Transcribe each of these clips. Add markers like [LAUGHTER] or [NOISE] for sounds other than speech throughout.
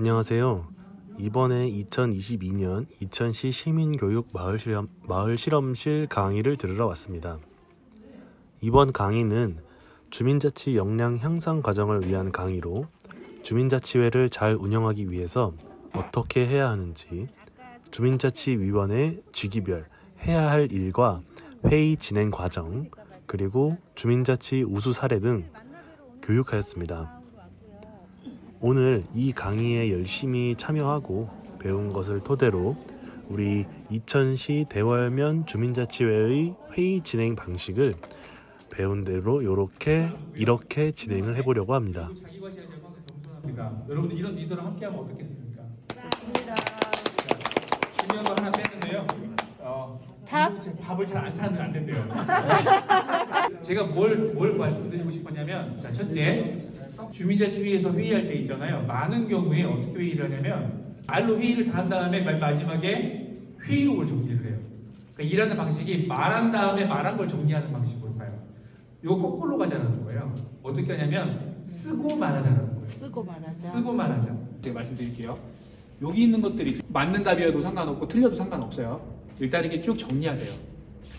안녕하세요. 이번에 2022년 이천시 시민교육 마을 실험, 마을 실험실 강의를 들으러 왔습니다. 이번 강의는 주민자치 역량 향상 과정을 위한 강의로 주민자치회를 잘 운영하기 위해서 어떻게 해야 하는지, 주민자치위원회 직위별 해야 할 일과 회의 진행 과정, 그리고 주민자치 우수 사례 등 교육하였습니다. 오늘 이 강의에 열심히 참여하고 배운 것을 토대로 우리 이천시 대월면 주민자치회의 회의 진행 방식을 배운 대로 이렇게 이렇게 진행을 해보려고 합니다. 여러분들 이런 리더랑 함께하면 어떻겠습니까? 중요한 거 하나 빼는데요. 어, 밥? 밥을 잘 안 사면 안 된대요. 제가 뭘, 뭘 말씀드리고 싶었냐면, 자, 첫째, 주민자치회에서 회의할 때 있잖아요. 많은 경우에 어떻게 회의를 하냐면, 말로 회의를 다 한 다음에 맨 마지막에 회의록을 정리를 해요. 그러니까 일하는 방식이 말한 다음에 말한 걸 정리하는 방식으로 가요. 이거 거꾸로 가자는 거예요. 어떻게 하냐면, 쓰고 말하자는 거예요. 쓰고 말하자. 쓰고 말하자. 제가 말씀드릴게요. 여기 있는 것들이 맞는 답이어도 상관없고 틀려도 상관없어요. 일단 이렇게 쭉 정리하세요.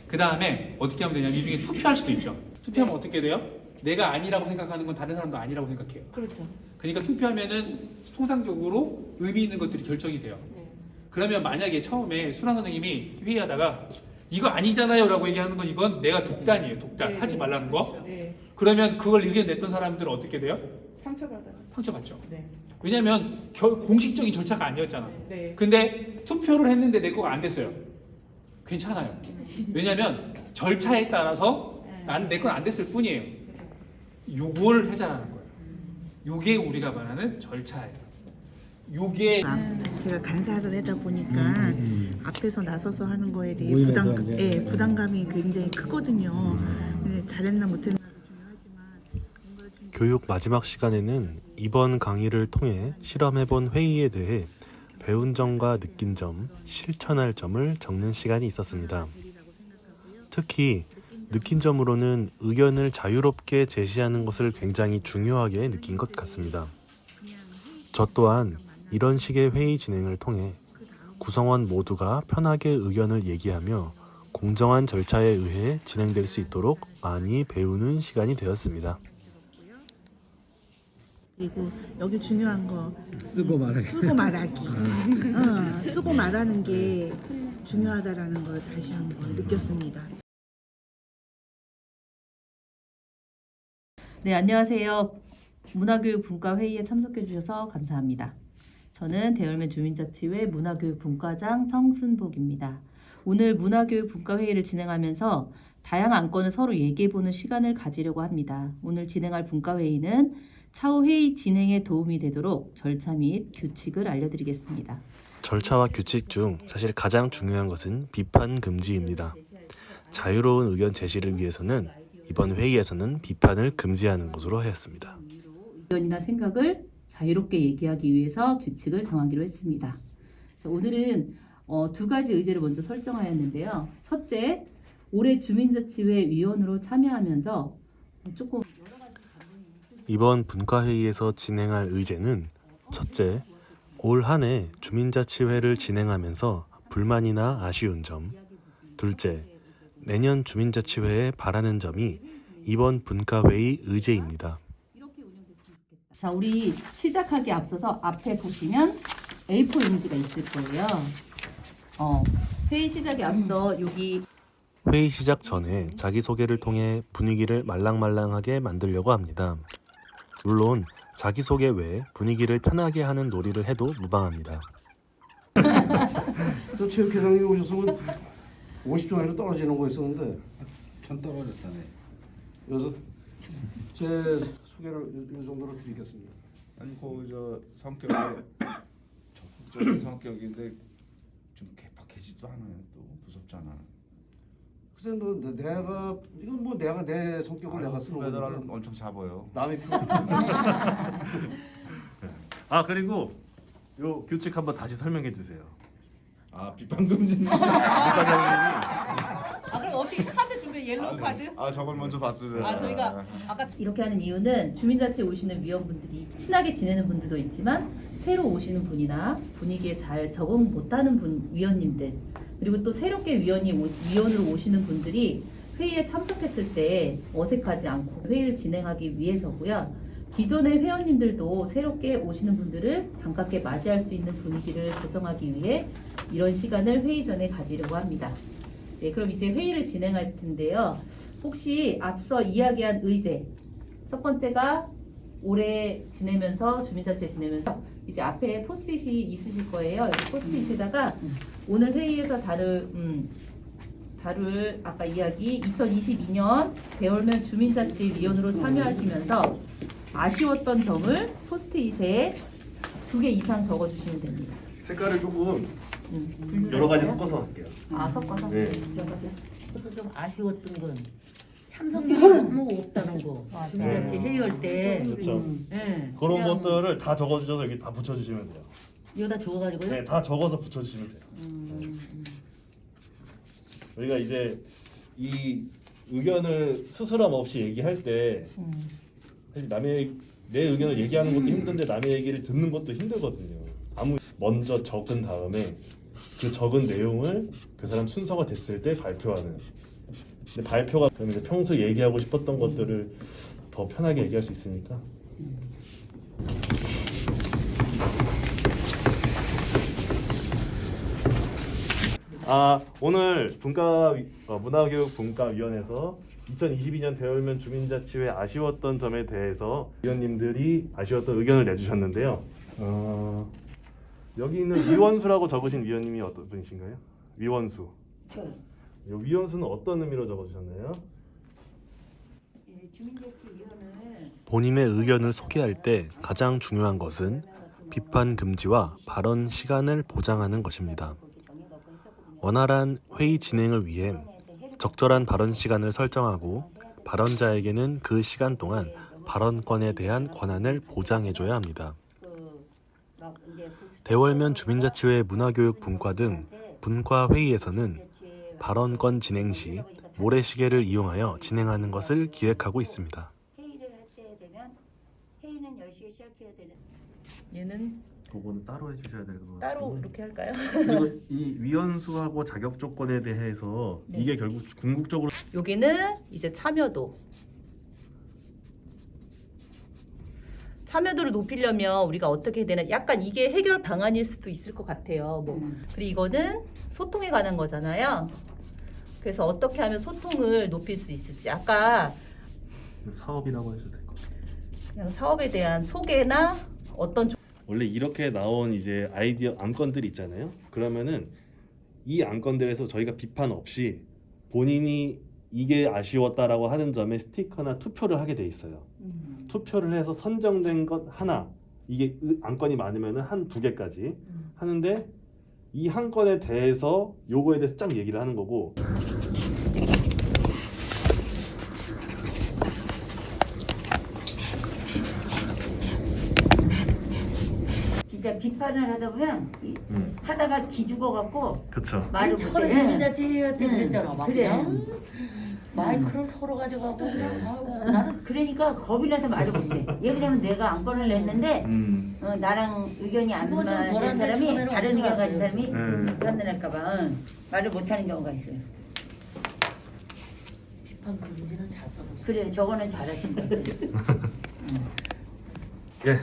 그 다음에 어떻게 하면 되냐면 이 중에 투표할 수도 있죠. 투표하면 어떻게 돼요? 내가 아니라고 생각하는 건 다른 사람도 아니라고 생각해요. 그렇죠. 그러니까 투표하면은 통상적으로 의미 있는 것들이 결정이 돼요. 네. 그러면 만약에 처음에 순환 선생님이 회의하다가 이거 아니잖아요라고 얘기하는 건 이건 내가 독단이에요. 독단. 네, 하지 네. 말라는 거. 네. 그러면 그걸 의견 냈던 사람들은 어떻게 돼요? 상처받아. 상처받죠. 네. 왜냐면 결- 공식적인 절차가 아니었잖아. 네. 근데 투표를 했는데 내 거가 안 됐어요. 괜찮아요. 왜냐면 절차에 따라서 나는 내 건 안 됐을 뿐이에요. 요걸 하자라는 거예요. 요게 우리가 말하는 절차예요. 요게 아, 제가 간사를 하다 보니까 앞에서 나서서 하는 거에 대해 모임에서 부담, 이제, 예, 네. 부담감이 굉장히 크거든요. 근데 잘했나 못했나도 중요하지만 좀- 교육 마지막 시간에는 이번 강의를 통해 실험해본 회의에 대해 배운 점과 느낀 점, 실천할 점을 적는 시간이 있었습니다. 특히 느낀 점으로는 의견을 자유롭게 제시하는 것을 굉장히 중요하게 느낀 것 같습니다. 저 또한 이런 식의 회의 진행을 통해 구성원 모두가 편하게 의견을 얘기하며 공정한 절차에 의해 진행될 수 있도록 많이 배우는 시간이 되었습니다. 그리고 여기 중요한 거 쓰고 말하기. 쓰고 말하기. 어, 쓰고 말하는 게 중요하다라는 걸 다시 한번 느꼈습니다. 네, 안녕하세요. 문화교육 분과 회의에 참석해 주셔서 감사합니다. 저는 대열면 주민자치회 문화교육 분과장 성순복입니다. 오늘 문화교육 분과 회의를 진행하면서 다양한 안건을 서로 얘기해 보는 시간을 가지려고 합니다. 오늘 진행할 분과 회의는 차후 회의 진행에 도움이 되도록 절차 및 규칙을 알려드리겠습니다. 절차와 규칙 중 사실 가장 중요한 것은 비판 금지입니다. 자유로운 의견 제시를 위해서는 이번 회의에서는 비판을 금지하는 것으로 하였습니다. 의견이나 생각을 자유롭게 얘기하기 위해서 규칙을 정하기로 했습니다. 자, 오늘은 어, 두 가지 의제를 먼저 설정하였는데요. 첫째, 올해 주민자치회 위원으로 참여하면서 조금 이번 분과회의에서 진행할 의제는 첫째, 올 한 해 주민자치회를 진행하면서 불만이나 아쉬운 점, 둘째, 내년 주민자치회에 바라는 점이 이번 분과회의 의제입니다. 자, 우리 시작하기 앞서서 앞에 보시면 A4 용지가 있을 거예요. 어, 회의 시작에 앞서 여기 회의 시작 전에 자기소개를 통해 분위기를 말랑말랑하게 만들려고 합니다. 물론 자기소개 외에 분위기를 편하게 하는 놀이를 해도 무방합니다. [LAUGHS] 저 체육회장님 오셨으면 50초 안에 떨어지는 거 있었는데 편 떨어졌다네. 그래서 제 소개를 이 정도로 드리겠습니다. 아니 그저 성격이 [COUGHS] 적극적인 성격인데 좀 개팍해지도 않아요. 또 무섭잖아. 글쎄 너 내- 내가 이건 뭐 내가 내 성격을 내가 쓰는 거니까 엄청 잡아요. 남의 표 [LAUGHS] 아 그리고 요 규칙 한번 다시 설명해 주세요. 아 비판 금지. [LAUGHS] 아, 그럼 어떻게 카드 준비해? 옐로우 카드? 아 저걸 먼저 봤어요. 아 저희가 아까 이렇게 하는 이유는 주민자치에 오시는 위원분들이 친하게 지내는 분들도 있지만 새로 오시는 분이나 분위기에 잘 적응 못하는 분 위원님들 그리고 또 새롭게 위원이 오- 위원으로 오시는 분들이 회의에 참석했을 때 어색하지 않고 회의를 진행하기 위해서고요. 기존의 회원님들도 새롭게 오시는 분들을 반갑게 맞이할 수 있는 분위기를 조성하기 위해 이런 시간을 회의 전에 가지려고 합니다. 네, 그럼 이제 회의를 진행할 텐데요. 혹시 앞서 이야기한 의제 첫 번째가 올해 지내면서 주민자치 지내면서 이제 앞에 포스트잇이 있으실 거예요. 여기 포스트잇에다가 오늘 회의에서 다룰 음, 다룰 아까 이야기 2022년 배울면 주민자치위원으로 참여하시면서 아쉬웠던 점을 포스트잇에 두 개 이상 적어주시면 됩니다. 색깔을 조금 음. 여러 가지 섞어서 할게요. 아 섞어서 네. 그래서 좀 아쉬웠던 건 참석률이 너무 없다는 거. 맞아요. 주민자치 회의 할 때. 그렇죠. 예. 그런 그냥 것들을 다 적어주셔서 여기 다 붙여주시면 돼요. 여기다 적어가지고요. 네, 다 적어서 붙여주시면 돼요. 음, 우리가 이제 이 의견을 스스럼 없이 얘기할 때 음. 사실 남의 내 의견을 얘기하는 것도 힘든데 남의 얘기를 듣는 것도 힘들거든요. 아무 먼저 적은 다음에 그 적은 내용을 그 사람 순서가 됐을 때 발표하는. 근데 발표가 그러면 이제 평소 에 얘기하고 싶었던 것들을 더 편하게 얘기할 수 있으니까. 아 오늘 분과 어, 문화교육 분과위원회에서 2022년 대월면 주민자치회 아쉬웠던 점에 대해서 위원님들이 아쉬웠던 의견을 내주셨는데요. 어, 여기 있는 위원수라고 적으신 위원님이 어떤 분이신가요? 위원수. 이 위원수는 어떤 의미로 적어주셨나요? 본인의 의견을 소개할 때 가장 중요한 것은 비판 금지와 발언 시간을 보장하는 것입니다. 원활한 회의 진행을 위해 적절한 발언 시간을 설정하고 발언자에게는 그 시간 동안 발언권에 대한 권한을 보장해줘야 합니다. 대월면 주민자치회 문화교육 분과 등 분과 회의에서는 발언권 진행 시 모래시계를 이용하여 진행하는 것을 기획하고 있습니다. 회의를 할때 되면 회의는 10시에 시작해야 되는 얘는 그거는 따로 해주셔야 될 것 같아요. 따로 이렇게 할까요? 그리고 이 위원수하고 자격 조건에 대해서 네. 이게 결국 궁극적으로 여기는 이제 참여도. 참여도를 높이려면 우리가 어떻게 해야 되나 약간 이게 해결 방안일 수도 있을 것 같아요. 뭐 그리고 이거는 소통에 관한 거잖아요. 그래서 어떻게 하면 소통을 높일 수 있을지 아까 사업이라고 해도 될 것 같아요. 그냥 사업에 대한 소개나 어떤 원래 이렇게 나온 이제 아이디어 안건들이 있잖아요. 그러면은 이 안건들에서 저희가 비판 없이 본인이 이게 아쉬웠다라고 하는 점에 스티커나 투표를 하게 돼 있어요. 투표를 해서 선정된 것 하나 이게 의- 안건이 많으면은 한 두 개까지 하는데 이 한 건에 대해서 요거에 대해서 쫙 얘기를 하는 거고 진짜 비판을 하다 보면 이- 음. 하다가 기죽어 갖고 그쵸 말을 처음에 못해. 주민자치 회의할 때 응, 그랬잖아. 막 그래. 그냥 마이크를 서로 가져가고 그냥 아이고, 나는 그러니까 겁이 나서 말을 못해. 예를 들면 내가 안건을 냈는데 음. 어, 나랑 의견이 안 그거 좀 맞는 사람이 처음에는 다른 의견 가진 사람이 음. 판단할까봐 응, 말을 못하는 경우가 있어요. 비판 금지는 잘 써봤어. 그래 저거는 잘하신 것 같아요. [LAUGHS] 예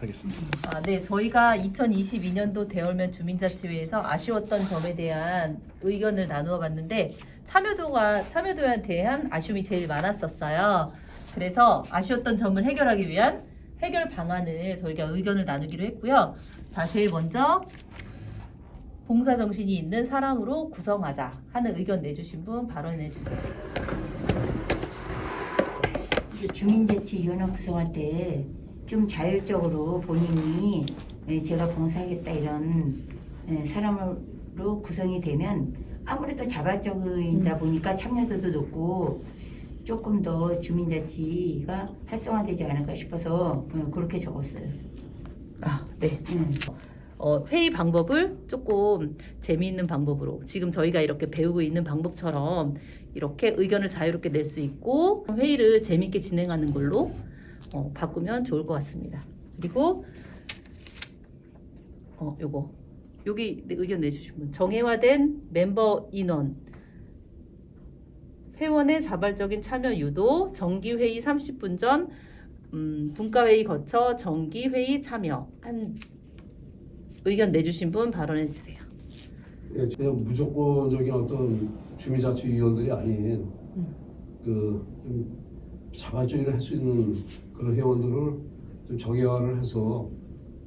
하겠습니다. 아, 네, 저희가 2022년도 대월면 주민자치회에서 아쉬웠던 점에 대한 의견을 나누어 봤는데 참여도가 참여도에 대한 아쉬움이 제일 많았었어요. 그래서 아쉬웠던 점을 해결하기 위한 해결 방안을 저희가 의견을 나누기로 했고요. 자, 제일 먼저 봉사 정신이 있는 사람으로 구성하자 하는 의견 내주신 분 발언해 주세요. 주민자치위원회 구성할 때 좀 자율적으로 본인이 예, 제가 봉사하겠다 이런 예, 사람으로 구성이 되면 아무래도 자발적이다 보니까 참여도도 높고 조금 더 주민자치가 활성화되지 않을까 싶어서 어, 그렇게 적었어요. 아, 네. 음. 어, 회의 방법을 조금 재미있는 방법으로 지금 저희가 이렇게 배우고 있는 방법처럼 이렇게 의견을 자유롭게 낼 수 있고 회의를 재밌게 진행하는 걸로 어, 바꾸면 좋을 것 같습니다. 그리고 어 요거. 여기 의견 내주신 분. 정예화된 멤버 인원. 회원의 자발적인 참여 유도. 정기 회의 30분 전 음, 분과 회의 거쳐 정기 회의 참여. 한 의견 내주신 분 발언해 주세요. 예, 그냥 무조건적인 어떤 주민자치위원들이 아닌 그좀 자발적으로 할 수 있는 그런 회원들을 좀 정예화를 해서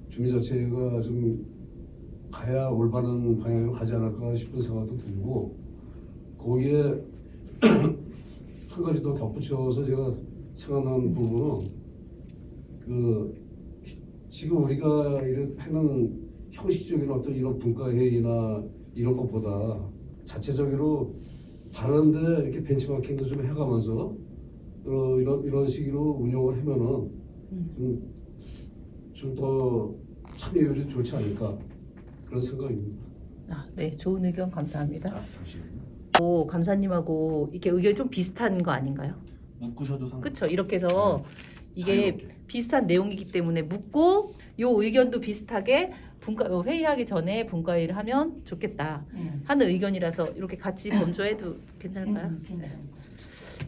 주민자치가 좀 가야 올바른 방향으로 가지 않을까 싶은 생각도 들고 거기에 [CLEARS THROAT] 한 가지 더 덧붙여서 제가 생각나는 부분은 그 지금 우리가 이런 하는 형식적인 어떤 이런 분과회의나 이런 것보다 자체적으로 다른데 이렇게 벤치마킹도 좀 해가면서 어, 이런 이런 식으로 운영을 하면은 좀더 참여율이 좋지 않을까 그런 생각입니다. 아, 네, 좋은 의견 감사합니다. 오, 감사님하고 이게 의견이 좀 비슷한 거 아닌가요? 묶으셔도 상관. 그렇죠. 이렇게 해서 이게 비슷한 내용이기 때문에 묻고 요 의견도 비슷하게 분과 어, 회의하기 전에 분과회의를 하면 좋겠다 음. 하는 의견이라서 이렇게 같이 [COUGHS] 검조해도 괜찮을까요? 음, 괜찮아요.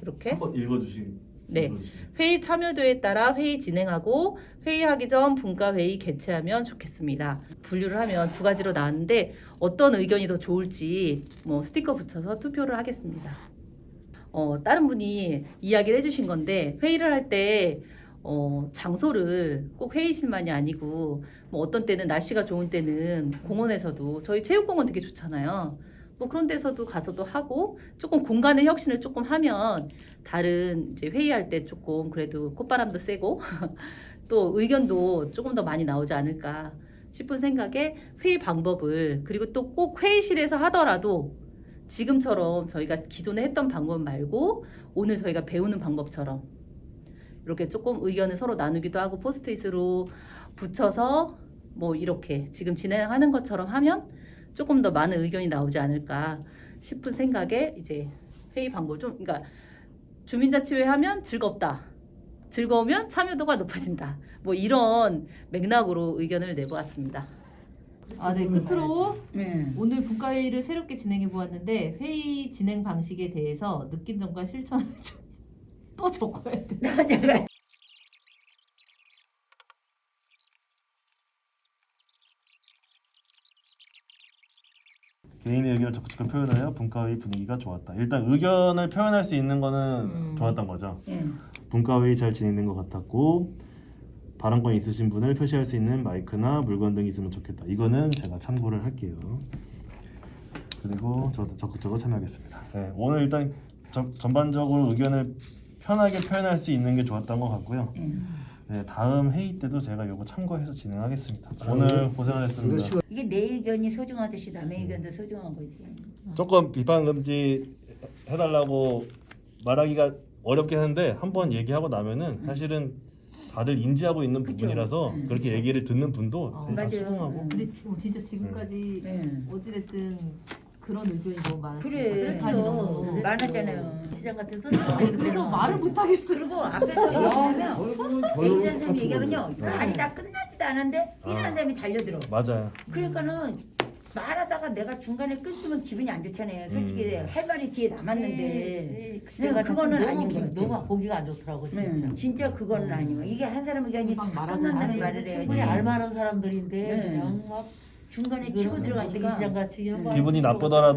이렇게 한번 읽어주시. 네. 읽어주시. 회의 참여도에 따라 회의 진행하고 회의하기 전 분과 회의 개최하면 좋겠습니다. 분류를 하면 두 가지로 나왔는데 어떤 의견이 더 좋을지 뭐 스티커 붙여서 투표를 하겠습니다. 어, 다른 분이 이야기를 해주신 건데 회의를 할때 어, 장소를 꼭 회의실만이 아니고 뭐 어떤 때는 날씨가 좋은 때는 공원에서도 저희 체육공원 되게 좋잖아요. 뭐 그런 데서도 가서도 하고 조금 공간의 혁신을 조금 하면 다른 이제 회의할 때 조금 그래도 콧바람도 쐬고 [LAUGHS] 또 의견도 조금 더 많이 나오지 않을까 싶은 생각에 회의 방법을 그리고 또 꼭 회의실에서 하더라도 지금처럼 저희가 기존에 했던 방법 말고 오늘 저희가 배우는 방법처럼 이렇게 조금 의견을 서로 나누기도 하고 포스트잇으로 붙여서 뭐 이렇게 지금 진행하는 것처럼 하면 조금 더 많은 의견이 나오지 않을까 싶은 생각에 이제 회의 방법 좀 그러니까 주민자치회 하면 즐겁다. 즐거우면 참여도가 높아진다. 뭐 이런 맥락으로 의견을 내보았습니다. 아, 네. 끝으로 네. 오늘 분과회의를 새롭게 진행해 보았는데 회의 진행 방식에 대해서 느낀 점과 실천을 좀 [LAUGHS] 또 적어야 돼. [LAUGHS] 개인의 의견을 적극적으로 표현하여 분과회의 분위기가 좋았다. 일단 의견을 표현할 수 있는 거는 음. 좋았던 거죠. 예. 분과회의 잘 진행된 것 같았고 발언권 있으신 분을 표시할 수 있는 마이크나 물건 등이 있으면 좋겠다. 이거는 제가 참고를 할게요. 그리고 저도 적극적으로 참여하겠습니다. 네, 오늘 일단 저- 전반적으로 의견을 편하게 표현할 수 있는 게 좋았던 것 같고요. 네, 다음 회의 때도 제가 이거 참고해서 진행하겠습니다. 오늘 고생하셨습니다. 이게 내 의견이 소중하듯이 남의 의견도 소중한 거지. 조금 비판 금지 해달라고 말하기가 어렵긴 한데 한번 얘기하고 나면은 사실은 다들 인지하고 있는 그쵸. 부분이라서 음, 그렇게 얘기를 듣는 분도 어, 다 맞아요. 수긍하고 음. 근데 지- 진짜 지금까지 네. 어찌됐든 그런 의견이 너무 많았어요. 그래. 많이 너무 많았잖아요. 시장 같아서 그래서 말을 못 하겠어. 그리고 앞에서 [LAUGHS] 얘기하면 얘기하는 사람이 얘기하면요. 아니 나 끝나지도 않은데 이런 아. 사람이 달려들어. 맞아요. 그러니까는 말하다가 내가 중간에 끊기면 기분이 안 좋잖아요. 솔직히 음. 할 말이 뒤에 남았는데. 네, 내가 그거는 너무 아닌 기- 것 같아. 너무 보기가 안 좋더라고 진짜. 네, 진짜 그거는 아니고 이게 한 사람 의견이 막다 말하고 끝난다는 말을 충분히 해야지. 알만한 사람들인데 네. 그냥 막 중간에 치고 들어가니까 막 기분이 나쁘더라도